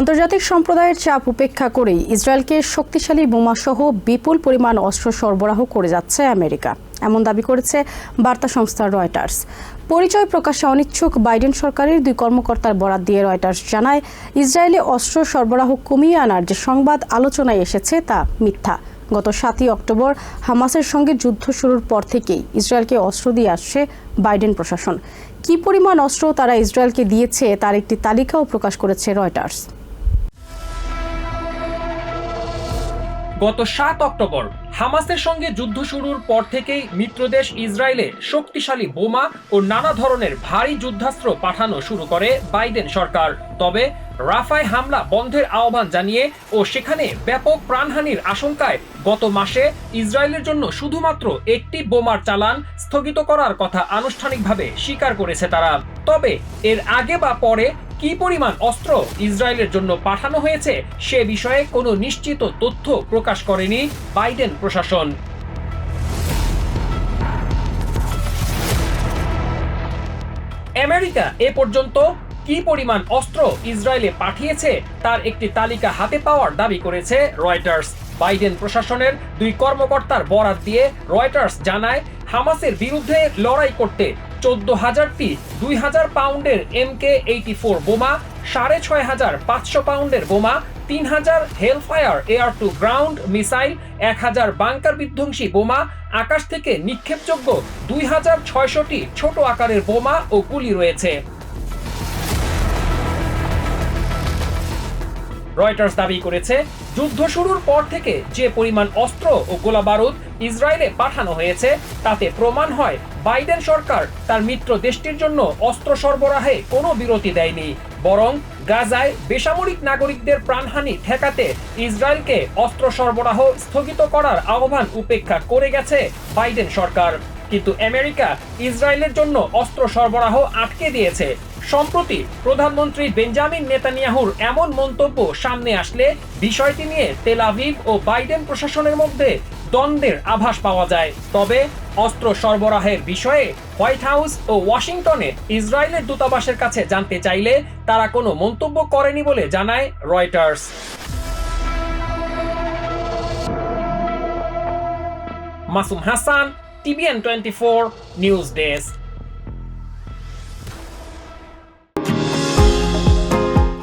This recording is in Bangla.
আন্তর্জাতিক সম্প্রদায়ের চাপ উপেক্ষা করেই ইসরায়েলকে শক্তিশালী বোমাসহ বিপুল পরিমাণ অস্ত্র সরবরাহ করে যাচ্ছে আমেরিকা। এমন দাবি করেছে বার্তা সংস্থা রয়টার্স। পরিচয় প্রকাশে অনিচ্ছুক বাইডেন সরকারের দুই কর্মকর্তার বরাত দিয়ে রয়টার্স জানায়, ইসরায়েলে অস্ত্র সরবরাহ কমিয়ে আনার যে সংবাদ আলোচনায় এসেছে তা মিথ্যা। গত সাতই অক্টোবর হামাসের সঙ্গে যুদ্ধ শুরুর পর থেকেই ইসরায়েলকে অস্ত্র দিয়ে আসছে বাইডেন প্রশাসন। কি পরিমাণ অস্ত্র তারা ইসরায়েলকে দিয়েছে তার একটি তালিকাও প্রকাশ করেছে রয়টার্স। গত সাত অক্টোবর, হামাসের সঙ্গে যুদ্ধ শুরুর পর থেকেই মিত্রদেশ ইসরায়েলে শক্তিশালী বোমা ও নানা ধরনের ভারী যুদ্ধাস্ত্র পাঠানো শুরু করে বাইডেন সরকার। তবে রাফায় হামলা বন্ধের আহ্বান জানিয়ে ও সেখানে ব্যাপক প্রাণহানির আশঙ্কায় গত মাসে ইসরায়েলের জন্য শুধুমাত্র একটি বোমার চালান স্থগিত করার কথা আনুষ্ঠানিকভাবে স্বীকার করেছে তারা। তবে এর আগে বা পরে কি পরিমাণ অস্ত্র ইসরায়েলের জন্য পাঠানো হয়েছে সে বিষয়ে কোনো নিশ্চিত তথ্য প্রকাশ করেনি বাইডেন প্রশাসন। আমেরিকা এ পর্যন্ত কি পরিমাণ অস্ত্র ইসরায়েলে পাঠিয়েছে তার একটি তালিকা হাতে পাওয়ার দাবি করেছে রয়টার্স। বাইডেন প্রশাসনের দুই কর্মকর্তার বরাত দিয়ে রয়টার্স জানায়, হামাসের বিরুদ্ধে লড়াই করতে চোদ্দ হাজারটি দুই হাজার পাউন্ডের এম কে এইটি ফোর বোমা, সাড়ে ছয় হাজার পাঁচশো পাউন্ডের বোমা তিন হাজার Hellfire air to ground missile এক হাজার বাংকার বিধ্বংসী বোমা, আকাশ থেকে নিক্ষেপযোগ্য দুই হাজার ছয়শটি ছোট আকারের বোমা ও গুলি রয়েছে। রয়টার্স দাবি করেছে, যুদ্ধ শুরুর পর থেকে যে পরিমাণ অস্ত্র ও গোলাবারুদ ইসরায়েলে পাঠানো হয়েছে, তাতে প্রমাণ হয় বাইডেন সরকার তার মিত্র দেশটির জন্য অস্ত্র সরবরাহে কোনো বিরতি দেয়নি, বরং গাজায় বেসামরিক নাগরিকদের প্রাণহানি ঠেকাতে ইসরায়েলকে অস্ত্র সরবরাহ স্থগিত করার আহ্বান উপেক্ষা করে গেছে বাইডেন সরকার। কিন্তু আমেরিকা ইসরায়েলের জন্য অস্ত্র সরবরাহ আটকে দিয়েছে সম্প্রতি প্রধানমন্ত্রী বেঞ্জামিন নেতানিয়াহুর এমন মন্তব্য সামনে আসলে, বিষয়টি নিয়ে তেল আভিভ ও বাইডেন প্রশাসনের মধ্যে দ্বন্দ্বের আভাস পাওয়া যায়। তবে অস্ত্র সরবরাহের বিষয়ে হোয়াইট হাউস ও ওয়াশিংটনে ইসরায়েলের দূতাবাসের কাছে জানতে চাইলে তারা কোনো মন্তব্য করেনি বলে জানায় Reuters. Masum Hasan, TVN twenty four news desk.